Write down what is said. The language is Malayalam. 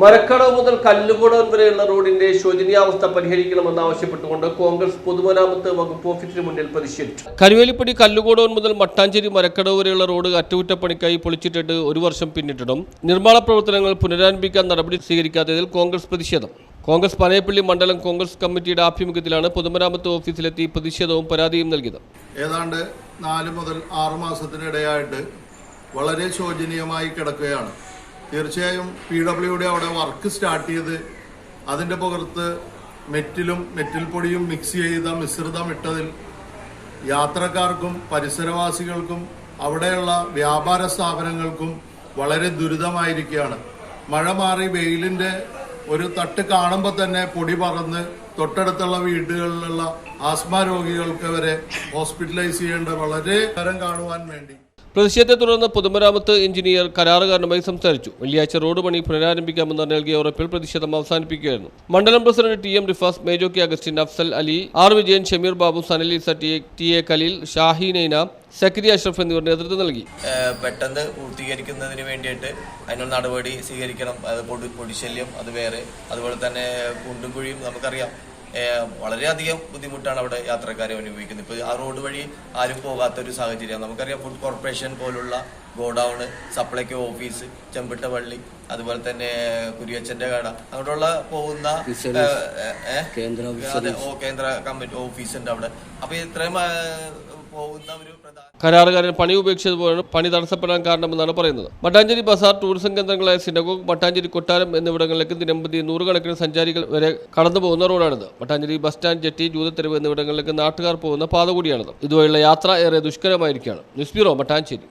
Marakkadavu മുതൽ കല്ലുകുടവൻ വരെയുള്ള റോഡിന്റെ ശോചനീയാവസ്ഥ പരിഹരിക്കണമെന്ന് ആവശ്യപ്പെട്ടുകൊണ്ട് കോൺഗ്രസ് പൊതുമരാമത്ത് വകുപ്പ് ഓഫീസിന് മുന്നിൽ പ്രതിഷേധിച്ചു. കരുവേലിപ്പടി കല്ലുകൂടവൻ മുതൽ മട്ടാഞ്ചേരി മരക്കടവ് വരെയുള്ള റോഡ് അറ്റകുറ്റപ്പണിക്കായി പൊളിച്ചിട്ടിട്ട് ഒരു വർഷം പിന്നിട്ടിടും. നിർമ്മാണ പ്രവർത്തനങ്ങൾ പുനരാരംഭിക്കാൻ നടപടി സ്വീകരിക്കാത്തതിൽ കോൺഗ്രസ് പ്രതിഷേധം. കോൺഗ്രസ് പനയപ്പള്ളി മണ്ഡലം കോൺഗ്രസ് കമ്മിറ്റിയുടെ ആഭിമുഖ്യത്തിലാണ് പൊതുമരാമത്ത് ഓഫീസിലെത്തി പ്രതിഷേധവും പരാതിയും നൽകിയത്. ഏതാണ്ട് നാല് മുതൽ ആറ് മാസത്തിനിടയായിട്ട് വളരെ ശോചനീയമായി കിടക്കുകയാണ്. തീർച്ചയായും പി ഡബ്ല്യു ഡി അവിടെ വർക്ക് സ്റ്റാർട്ട് ചെയ്ത് അതിന്റെ പുറത്ത് മെറ്റിലും മെറ്റിൽ പൊടിയും മിക്സ് ചെയ്ത മിശ്രിതം ഇട്ടതിൽ യാത്രക്കാർക്കും പരിസരവാസികൾക്കും അവിടെയുള്ള വ്യാപാര സ്ഥാപനങ്ങൾക്കും വളരെ ദുരിതമായിരിക്കുകയാണ്. മഴ മാറി വെയിലിന്റെ ഒരു തട്ട് കാണുമ്പോൾ തന്നെ പൊടി പറന്ന് തൊട്ടടുത്തുള്ള വീടുകളിലുള്ള ആസ്മ രോഗികൾക്ക് വരെ ഹോസ്പിറ്റലൈസ് ചെയ്യേണ്ട വളരെ തരം കാണുവാൻ വേണ്ടി പ്രതിഷേധത്തെ തുടർന്ന് പൊതുമരാമത്ത് എഞ്ചിനീയർ കരാറുകാരനുമായി സംസാരിച്ചു. വെള്ളിയാഴ്ച റോഡ് പണി പുനരാരംഭിക്കാമെന്ന് നൽകിയ ഉറപ്പിൽ പ്രതിഷേധം അവസാനിപ്പിക്കുകയായിരുന്നു. മണ്ഡലം president T M Rifas Mejo K Augustine Afsal Ali R Vijayan Shameer Babu Sanali Satti T A Khaleel Shahinaina Sakri Ashraf എന്നിവർ നേതൃത്വം നൽകി. പെട്ടെന്ന് പൂർത്തീകരിക്കുന്നതിന് വേണ്ടിയിട്ട് അതിനുള്ള നടപടി സ്വീകരിക്കണം. അത് പൊടി പൊടിശല്യം അത് വേറെ. അതുപോലെ തന്നെ കുണ്ടും കുഴിയും നമുക്കറിയാം. വളരെയധികം ബുദ്ധിമുട്ടാണ് അവിടെ യാത്രക്കാരെ അനുഭവിക്കുന്നത്. ഇപ്പോൾ ആ റോഡ് വഴി ആരും പോകാത്ത ഒരു സാഹചര്യമാണ് നമുക്കറിയാം ഫുഡ് കോർപ്പറേഷൻ പോലുള്ള ഗോഡൌണ് സപ്ലൈക്ക് ഓഫീസ് ചെമ്പിട്ടപള്ളി അതുപോലെ തന്നെ കുരിയച്ചന്റെ കട അങ്ങോട്ടുള്ള പോകുന്ന കേന്ദ്ര കമ്മിറ്റി ഓഫീസുണ്ട് അവിടെ. അപ്പൊ ഇത്രയും കരാറുകാരൻ പണി ഉപേക്ഷിച്ചതുപോലെയാണ് പണി തടസ്സപ്പെടാൻ കാരണമെന്നാണ് പറയുന്നത്. മട്ടാഞ്ചേരി ബസാർ ടൂറിസം കേന്ദ്രങ്ങളായ സിനഗോഗ് മട്ടാഞ്ചേരി കൊട്ടാരം എന്നിവിടങ്ങളിലേക്ക് ദിനംപ്രതി നൂറുകണക്കിന് സഞ്ചാരികൾ വരെ കടന്നു പോകുന്ന റോഡാണിത്. മട്ടാഞ്ചേരി ബസ് സ്റ്റാൻഡ് ജെട്ടി ജൂതത്തെരുവ് എന്നിവിടങ്ങളിലേക്ക് നാട്ടുകാർ പോകുന്ന പാത കൂടിയാണിത്. ഇതുവഴിയുള്ള യാത്ര ഏറെ ദുഷ്കരമായിരിക്കുകയാണ്. News bureau Mattancherry.